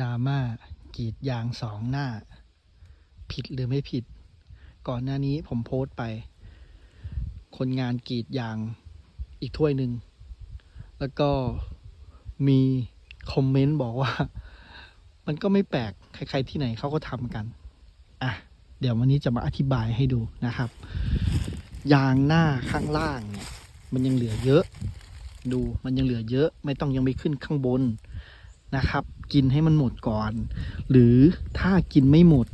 ดราม่ากรีดยางสองหน้า ผิดหรือไม่ผิด ก่อนหน้านี้ผมโพสต์ไป คนงานกรีดยางอีกถ้วยหนึ่ง แล้วก็มีคอมเมนต์บอกว่า มันก็ไม่แปลก ใครๆที่ไหนเขาก็ทำกัน อะ เดี๋ยววันนี้จะมาอธิบายให้ดูนะครับ ยางหน้าข้างล่างเนี่ยมันยังเหลือเยอะ ดูมันยังเหลือเยอะ ไม่ต้องยังไปขึ้นข้างบนนะครับ กินให้มันหมดก่อน หรือถ้ากินไม่หมด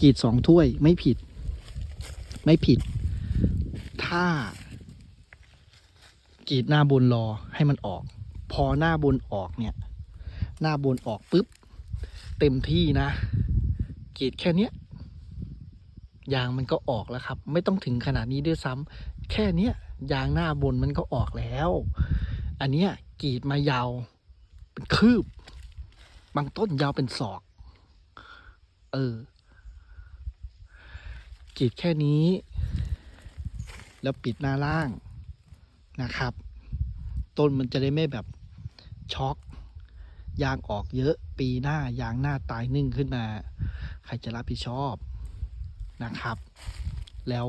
กรีดสองถ้วยไม่ผิด ไม่ผิด ถ้ากรีดหน้าบนรอให้มันออก พอหน้าบนออกเนี่ย หน้าบนออกปุ๊บ เต็มที่นะกรีดแค่เนี้ยยางมันก็ออกแล้วครับ ไม่ต้องถึงขนาดนี้ด้วยซ้ำแค่เนี้ยยางหน้าบนมันก็ออกแล้ว อันเนี้ยกรีดมายาว เป็นคืบ บางต้นยาวเป็นศอก เออ กรีดแค่นี้ แล้วปิดหน้าล่างนะครับ ต้นมันจะได้ไม่แบบช็อก ยางออกเยอะปีหน้ายางหน้าตายนึ่งขึ้นมา ใครจะรับผิดชอบนะครับ แล้ว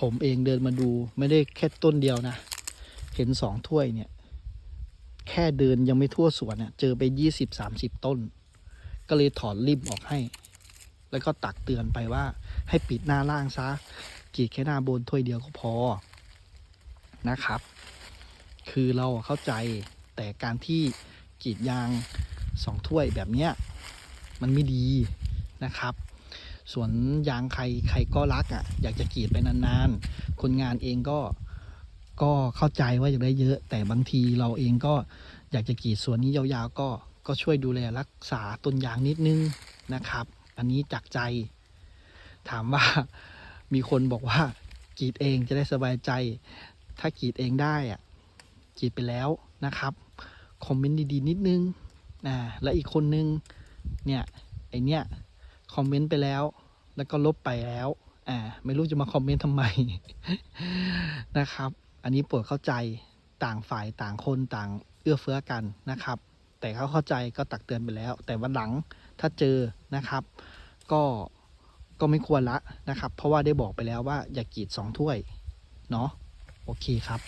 ผมเองเดินมาดูไม่ได้แค่ต้นเดียวนะ เห็นสองถ้วยเนี่ย แค่เดินยังไม่ทั่วสวนเนี่ยเจอไปยี่สิบสามสิบต้น ก็เลยถอนริมออกให้ แล้วก็ตักเตือนไปว่า ให้ปิดหน้าล่างซะกรีดแค่หน้าบนถ้วยเดียวก็พอนะครับ คือเราเข้าใจแต่การที่กรีดยางสองถ้วยแบบเนี้ยมันไม่ดีนะครับส่วนยางใครใครก็รักอะ่ะ อยากจะกรีดไปนานๆ คนงานเองก็ ก็เข้าใจว่าอยากได้เยอะ แต่บางทีเราเองก็อยากจะกรีดส่วนนี้ยาวๆ ก็ก็ช่วยดูแลรักษาต้นยางนิดนึงนะครับ อันนี้จากใจ ถามว่ามีคนบอกว่ากรีดเองจะได้สบายใจ ถ้ากรีดเองได้อะกรีดไปแล้วนะครับคอมเมนต์ดีๆนิดนึงอ่าและอีกคนนึงเนี่ยไอเนี้ยคอมเมนต์ไปแล้ว แล้วก็ลบไปแล้วอ่าไม่รู้จะมาคอมเมนต์ทำไมนะครับ อันนี้โปรดเข้าใจต่างฝ่ายต่างคนต่างเอื้อเฟื้อกันนะครับ แต่เขาเข้าใจก็ตักเตือนไปแล้ว แต่วันหลังถ้าเจอนะครับ ก็ก็ไม่ควรละนะครับ เพราะว่าได้บอกไปแล้วว่าอย่ากรีดสองถ้วยเนาะโอเคครับ